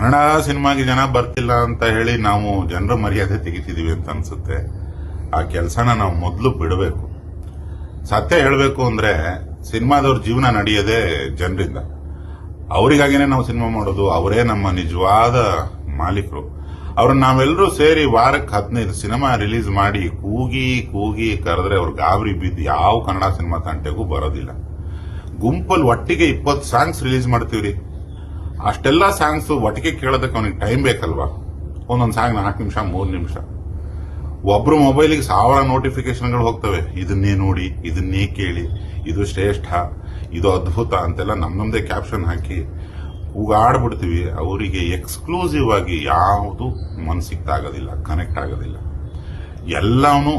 ಕನ್ನಡ ಸಿನಿಮಾಗೆ ಜನ ಬರ್ತಿಲ್ಲ ಅಂತ ಹೇಳಿ ನಾವು ಜನರ ಮರ್ಯಾದೆ ತೆಗಿತಿದೀವಿ ಅಂತ ಅನ್ಸುತ್ತೆ. ಆ ಕೆಲಸನ ನಾವು ಮೊದಲು ಬಿಡಬೇಕು. ಸತ್ಯ ಹೇಳಬೇಕು ಅಂದ್ರೆ ಸಿನಿಮಾದವ್ರ ಜೀವನ ನಡೆಯೋದೇ ಜನರಿಂದ. ಅವರಿಗಾಗಿನೇ ನಾವು ಸಿನಿಮಾ ಮಾಡೋದು, ಅವರೇ ನಮ್ಮ ನಿಜವಾದ ಮಾಲೀಕರು. ಅವ್ರನ್ನ ನಾವೆಲ್ಲರೂ ಸೇರಿ ವಾರಕ್ಕೆ ಹದಿನೈದು ಸಿನಿಮಾ ರಿಲೀಸ್ ಮಾಡಿ ಕೂಗಿ ಕೂಗಿ ಕರೆದ್ರೆ ಅವ್ರು ಗಾಬರಿ ಬಿದ್ದು ಯಾವ ಕನ್ನಡ ಸಿನಿಮಾ ತಂಟೆಗೂ ಬರೋದಿಲ್ಲ. ಗುಂಪಲ್ಲಿ ಒಟ್ಟಿಗೆ ಇಪ್ಪತ್ತು ಸಾಂಗ್ಸ್ ರಿಲೀಸ್ ಮಾಡ್ತೀವ್ರಿ. ಅಷ್ಟೆಲ್ಲ ಸಾಂಗ್ಸ್ ಒಟ್ಟಿಗೆ ಕೇಳೋದಕ್ಕೆ ಅವನಿಗೆ ಟೈಮ್ ಬೇಕಲ್ವಾ? ಒಂದೊಂದು ಸಾಂಗ್ ನಾಲ್ಕು ನಿಮಿಷ, ಮೂರು ನಿಮಿಷ. ಒಬ್ರು ಮೊಬೈಲಿಗೆ ಸಾವಿರ ನೋಟಿಫಿಕೇಶನ್ಗಳು ಹೋಗ್ತವೆ. ಇದನ್ನೇ ನೋಡಿ, ಇದನ್ನೇ ಕೇಳಿ, ಇದು ಶ್ರೇಷ್ಠ, ಇದು ಅದ್ಭುತ ಅಂತೆಲ್ಲ ನಮ್ಮ ನಮ್ಮದೇ ಕ್ಯಾಪ್ಷನ್ ಹಾಕಿ ಕೂಗಾಡ್ಬಿಡ್ತೀವಿ ಅವರಿಗೆ ಎಕ್ಸ್ಕ್ಲೂಸಿವ್ ಆಗಿ ಯಾವುದು ಮನಸ್ಸಿಗೆ ತಾಗೋದಿಲ್ಲ ಕನೆಕ್ಟ್ ಆಗೋದಿಲ್ಲ. ಎಲ್ಲವೂ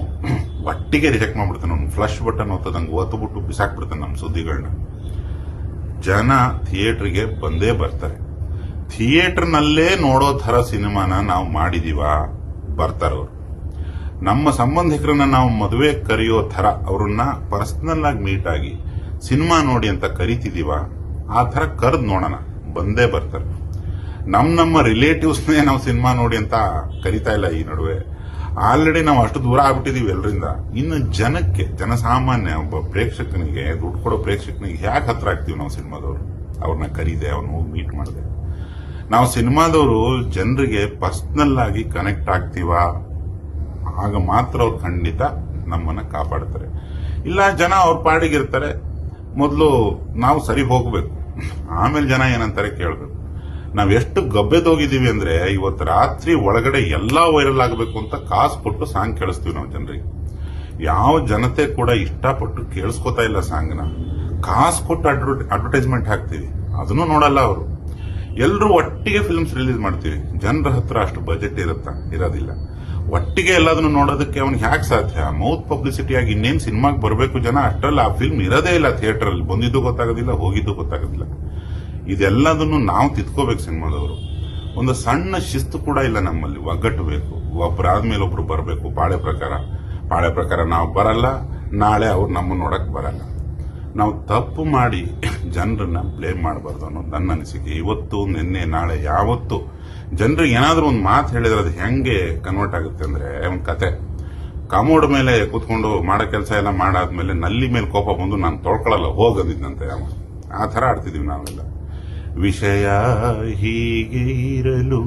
ಒಟ್ಟಿಗೆ ರಿಜೆಕ್ಟ್ ಮಾಡ್ಬಿಡ್ತಾನೆ ಫ್ಲಶ್ ಬಟನ್ ಒತ್ತದಂಗೆ ಒತ್ತುಬಿಟ್ಟು ಬಿಸಾಕ್ಬಿಡ್ತಾನೆ ನಮ್ಮ ಸುದ್ದಿಗಳನ್ನ ಜನ ಥಿಯೇಟರ್ಗೆ ಬಂದೇ ಬರ್ತಾರೆ. ಥಿಯೇಟರ್ನಲ್ಲೇ ನೋಡೋ ಥರ ಸಿನಿಮಾನ ನಾವು ಮಾಡಿದೀವ? ಬರ್ತಾರವ್ರು. ನಮ್ಮ ಸಂಬಂಧಿಕರನ್ನ ನಾವು ಮದುವೆ ಕರೆಯೋ ಥರ ಅವ್ರನ್ನ ಪರ್ಸನಲ್ ಆಗಿ ಮೀಟ್ ಆಗಿ ಸಿನಿಮಾ ನೋಡಿ ಅಂತ ಕರಿತಿದೀವ? ಆ ಥರ ಕರೆದು ನೋಡೋಣ. ಬಂದೇ ಬರ್ತಾರೆ. ನಮ್ಮ ನಮ್ಮ ರಿಲೇಟಿವ್ಸ್ನೇ ನಾವು ಸಿನಿಮಾ ನೋಡಿ ಅಂತ ಕರಿತಾ ಇಲ್ಲ ಈ ನಡುವೆ. ಆಲ್ರೆಡಿ ನಾವು ಅಷ್ಟು ದೂರ ಆಗ್ಬಿಟ್ಟಿದೀವಿ ಎಲ್ಲರಿಂದ ಇನ್ನು ಜನಕ್ಕೆ, ಜನಸಾಮಾನ್ಯ ಒಬ್ಬ ಪ್ರೇಕ್ಷಕನಿಗೆ, ದುಡ್ಡು ಕೊಡೋ ಪ್ರೇಕ್ಷಕನಿಗೆ ಯಾಕೆ ಹತ್ರ ಆಗ್ತೀವಿ ನಾವು ಸಿನಿಮಾದವರು? ಅವ್ರನ್ನ ಕರೀದೆ ಅವ್ರನ್ನ ಹೋಗಿ ಮೀಟ್ ಮಾಡಿದೆ. ನಾವು ಸಿನಿಮಾದವರು ಜನರಿಗೆ ಪರ್ಸ್ನಲ್ ಆಗಿ ಕನೆಕ್ಟ್ ಆಗ್ತೀವ? ಆಗ ಮಾತ್ರ ಅವ್ರು ಖಂಡಿತ ನಮ್ಮನ್ನ ಕಾಪಾಡ್ತಾರೆ. ಇಲ್ಲ, ಜನ ಅವ್ರ ಪಾಡಿಗಿರ್ತಾರೆ. ಮೊದಲು ನಾವು ಸರಿ ಹೋಗ್ಬೇಕು. ಆಮೇಲೆ ಜನ ಏನಂತಾರೆ ಕೇಳಬೇಕು. ನಾವ್ ಎಷ್ಟು ಗಬ್ಬೆದೋಗಿದೀವಿ ಅಂದ್ರೆ ಇವತ್ತು ರಾತ್ರಿ ಒಳಗಡೆ ಎಲ್ಲಾ ವೈರಲ್ ಆಗಬೇಕು ಅಂತ ಕಾಸು ಕೊಟ್ಟು ಸಾಂಗ್ ಕೇಳಿಸ್ತೀವಿ ನಾವು ಜನರಿಗೆ. ಯಾವ ಜನತೆ ಕೂಡ ಇಷ್ಟಪಟ್ಟು ಕೇಳಿಸ್ಕೊತಾ ಇಲ್ಲ ಸಾಂಗ್ನ. ಕಾಸು ಕೊಟ್ಟು ಅಡ್ವರ್ಟೈಸ್ಮೆಂಟ್ ಹಾಕ್ತೀವಿ. ಅದನ್ನು ನೋಡಲ್ಲ ಅವರು. ಎಲ್ಲರೂ ಒಟ್ಟಿಗೆ ಫಿಲ್ಮ್ಸ್ ರಿಲೀಸ್ ಮಾಡ್ತೀವಿ. ಜನರ ಹತ್ರ ಅಷ್ಟು ಬಜೆಟ್ ಇರುತ್ತಾ? ಇರೋದಿಲ್ಲ. ಒಟ್ಟಿಗೆ ಎಲ್ಲದನ್ನು ನೋಡೋದಕ್ಕೆ ಅವ್ನಿಗೆ ಹ್ಯಾಕ್ ಸಾಧ್ಯ? ಮೌತ್ ಪಬ್ಲಿಸಿಟಿ ಆಗಿ ಇನ್ನೇನು ಸಿನಿಮಾಗೆ ಬರಬೇಕು ಜನ? ಅಷ್ಟರಲ್ಲಿ ಆ ಫಿಲ್ಮ್ ಇರೋದೇ ಇಲ್ಲ ಥಿಯೇಟರ್ ಅಲ್ಲಿ. ಬಂದಿದ್ದು ಗೊತ್ತಾಗೋದಿಲ್ಲ, ಹೋಗಿದ್ದು ಗೊತ್ತಾಗೋದಿಲ್ಲ. ಇದೆಲ್ಲದನ್ನು ನಾವು ತಿದ್ಕೋಬೇಕು ಸಿನಿಮಾದವರು. ಒಂದು ಸಣ್ಣ ಶಿಸ್ತು ಕೂಡ ಇಲ್ಲ ನಮ್ಮಲ್ಲಿ. ಒಗ್ಗಟ್ಟು ಬೇಕು ಒಬ್ಬರಾದ್ಮೇಲೆ ಒಬ್ರು ಬರಬೇಕು. ಪಾಳೆ ಪ್ರಕಾರ. ಪಾಳೆ ಪ್ರಕಾರ ನಾವು ಬರಲ್ಲ. ನಾಳೆ ಅವ್ರು ನಮ್ಮ ನೋಡಕ್ ಬರಲ್ಲ. ನಾವು ತಪ್ಪು ಮಾಡಿ ಜನರನ್ನ ಬ್ಲೇಮ್ ಮಾಡಬಾರ್ದು ಅನ್ನೋದು ನನ್ನ ಅನಿಸಿಕೆ. ಇವತ್ತು, ನಿನ್ನೆ, ನಾಳೆ, ಯಾವತ್ತು. ಜನರಿಗೆ ಏನಾದರೂ ಒಂದು ಮಾತು ಹೇಳಿದ್ರೆ ಅದು ಹೆಂಗೆ ಕನ್ವರ್ಟ್ ಆಗುತ್ತೆ ಅಂದರೆ ಒಂದು ಕತೆ. ಕಾಮೋಡ್ ಮೇಲೆ ಕೂತ್ಕೊಂಡು ಮಾಡೋ ಕೆಲಸ ಎಲ್ಲ ಮಾಡಾದ್ಮೇಲೆ ನಲ್ಲಿ ಮೇಲೆ ಕೋಪ ಬಂದು ನಾನು ತೊಳ್ಕೊಳ್ಳಲ್ಲ ಹೋಗದಿದ್ದಂತೆ ಆ ಥರ ಆಡ್ತಿದ್ದೀವಿ ನಾವೆಲ್ಲ. ವಿಷಯ ಹೀಗೆ ಇರಲು